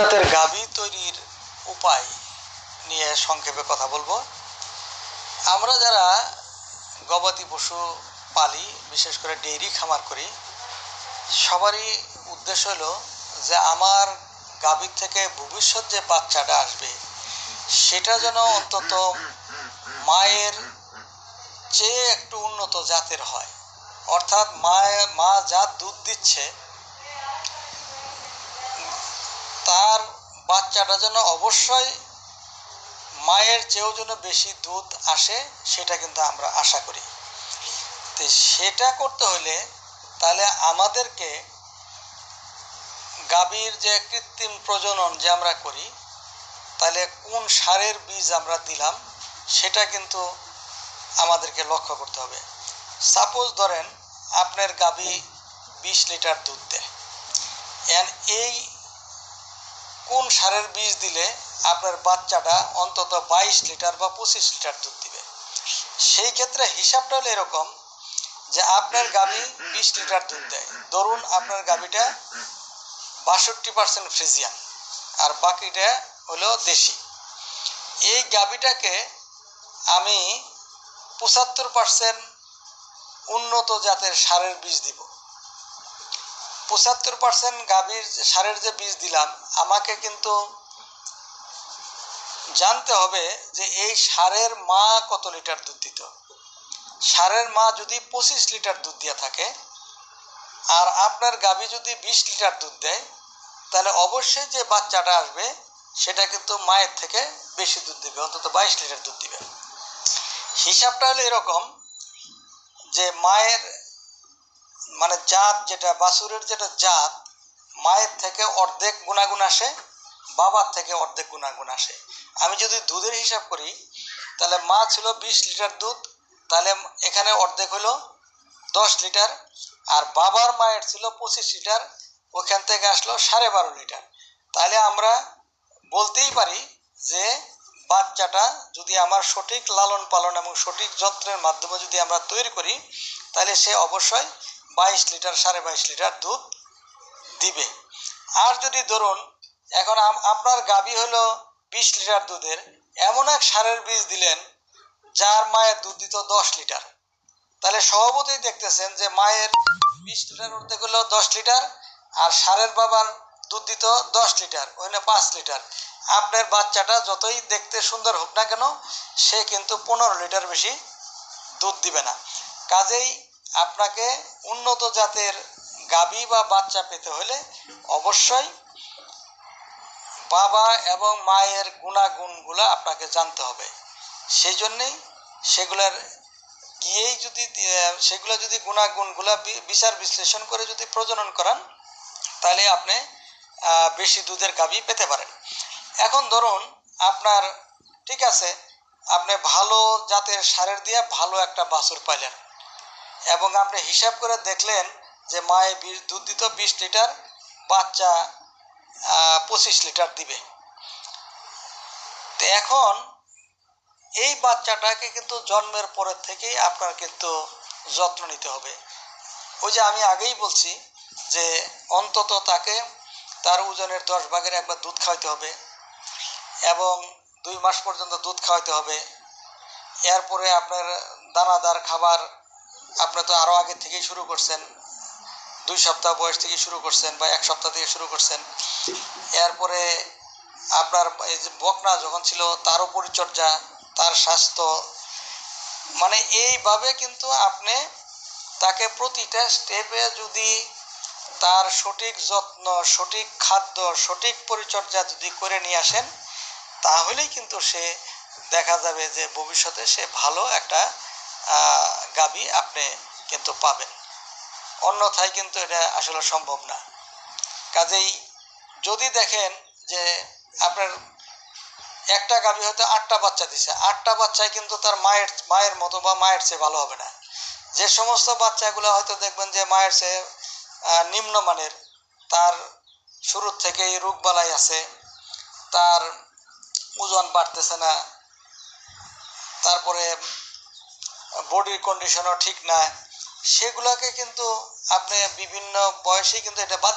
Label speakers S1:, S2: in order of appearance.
S1: জাতের গাভী তৈরির উপায় নিয়ে সংক্ষেপে কথা বলব। আমরা যারা গবাদি পশু পালি, বিশেষ করে ডেইরি খামার করি, সবারই উদ্দেশ্য হলো যে আমার গাভীর থেকে ভবিষ্যৎ যে বাচ্চাটা আসবে, সেটা যেন অন্তত মায়ের চেয়ে একটু উন্নত জাতের হয়। অর্থাৎ মায়ের মা যা দুধ দিচ্ছে তার বাচ্চাটা যেন অবশ্যই মায়ের চেয়েও যেন বেশি দুধ আসে, সেটা কিন্তু আমরা আশা করি। তো সেটা করতে হলে তাহলে আমাদেরকে গাভীর যে কৃত্রিম প্রজনন যে আমরা করি, তাহলে কোন সারের বীজ আমরা দিলাম, সেটা কিন্তু আমাদেরকে লক্ষ্য করতে হবে। সাপোজ ধরেন আপনার গাভী বিশ লিটার দুধ দেয়। এন এই কোন সারের বীজ দিলে আপনার বাচ্চাটা অন্তত বাইশ লিটার বা পঁচিশ লিটার দুধ দিবে? সেই ক্ষেত্রে হিসাবটা হলো এরকম যে আপনার গাভী বিশ লিটার দুধ দেয়। ধরুন আপনার গাভীটা বাষট্টি পার্সেন্ট ফ্রিজিয়ান আর বাকিটা হলো দেশি। এই গাভীটাকে আমি পঁচাত্তর পার্সেন্ট উন্নত জাতের সারের বীজ দিব। পঁচাত্তর পার্সেন্ট গাভীর সারের যে বীজ দিলাম, আমাকে কিন্তু জানতে হবে যে এই সারের মা কত লিটার দুধ দিত। সারের মা যদি পঁচিশ লিটার দুধ দিয়ে থাকে, আর আপনার গাভী যদি বিশ লিটার দুধ দেয়, তাহলে অবশ্যই যে বাচ্চাটা আসবে, সেটা কিন্তু মায়ের থেকে বেশি দুধ দিবে, অন্তত বাইশ লিটার দুধ দিবে। হিসাবটা হলো এরকম যে মায়ের মানে জাত যেটা, বাছুরের যেটা জাত, মায়ের থেকে অর্ধেক গুণাগুণ আসে, বাবার থেকে অর্ধেক গুণাগুণ আসে। আমি যদি দুধের হিসাব করি, তাহলে মা ছিল বিশ লিটার দুধ, তাহলে এখানে অর্ধেক হলো দশ লিটার, আর বাবার মায়ের ছিল পঁচিশ লিটার, ওখান থেকে আসলো সাড়ে বারো লিটার। তাহলে আমরা বলতেই পারি যে বাচ্চাটা যদি আমার সঠিক লালন পালন এবং সঠিক যত্নের মাধ্যমে যদি আমরা তৈরি করি, তাহলে সে অবশ্যই বাইশ লিটার, সাড়ে বাইশ লিটার দুধ দিবে। আর যদি ধরুন, এখন আপনার গাভী হলো বিশ লিটার দুধের, এমন এক সারের বীজ দিলেন, যার মায়ের দুধ দিত দশ লিটার। তাহলে স্বভাবতই দেখতেছেন যে মায়ের বিশ লিটার উঠতে গেলো দশ লিটার, আর সারের বাবার দুধ দিত দশ লিটার ওখানে পাঁচ লিটার। আপনার বাচ্চাটা যতই দেখতে সুন্দর হোক না কেন, সে কিন্তু পনেরো লিটার বেশি দুধ দিবে না। কাজেই আপনাকে উন্নত জাতের গাভী বা বাচ্চা পেতে হলে অবশ্যই বাবা এবং মায়ের গুণাগুণগুলো আপনাকে জানতে হবে। সেই জন্যেই সেগুলার গিয়েই যদি, সেগুলো যদি গুণাগুণগুলো বিচার বিশ্লেষণ করে যদি প্রজনন করান, তাহলে আপনি বেশি দুধের গাভী পেতে পারেন। এখন ধরুন আপনার, ঠিক আছে, আপনি ভালো জাতের সারের দিয়ে ভালো একটা বাছুর পাইলেন। এবং আপনি হিসাব করে দেখলেন যে মায়ে দুধ দিত বিশ লিটার বাচ্চা পঁচিশ লিটার দিবে। তো এখন এই বাচ্চাটাকে কিন্তু জন্মের পরের থেকেই আপনার কিন্তু যত্ন নিতে হবে। ওই যে আমি আগেই বলছি যে অন্তত তাকে তার ওজনের দশ ভাগের একবার দুধ খাওয়াতে হবে এবং দুই মাস পর্যন্ত দুধ খাওয়াতে হবে। এরপরে আপনার দানাদার খাবার আপনি তো আরও আগে থেকেই শুরু করছেন, দুই সপ্তাহ বয়স থেকে শুরু করছেন বা এক সপ্তাহ থেকে শুরু করছেন। এরপরে আপনার এই যে বকনা যখন ছিল, তারও পরিচর্যা, তার স্বাস্থ্য মানে এইভাবে কিন্তু আপনি তাকে প্রতিটা স্টেপে যদি তার সঠিক যত্ন, সঠিক খাদ্য, সঠিক পরিচর্যা যদি করে নিয়ে আসেন, তাহলেই কিন্তু সে দেখা যাবে যে ভবিষ্যতে সে ভালো একটা গাবি আপনি কিন্তু পাবেন। অন্যথায় কিন্তু এটা আসলে সম্ভব না। কাজেই যদি দেখেন যে আপনার একটা গাভী হয়তো আটটা বাচ্চা দিছে, আটটা বাচ্চায় কিন্তু তার মায়ের মায়ের মতো বা মায়ের চেয়ে ভালো হবে না। যে সমস্ত বাচ্চাগুলো হয়তো দেখবেন যে মায়ের চেয়ে নিম্নমানের, তার শুরুর থেকেই রোগবালাই আছে, তার ওজন বাড়তেছে না, তারপরে বডির কন্ডিশনও ঠিক না সেগুলোকে কিন্তু আপনি বিভিন্ন বয়সেই কিন্তু এটা বাদ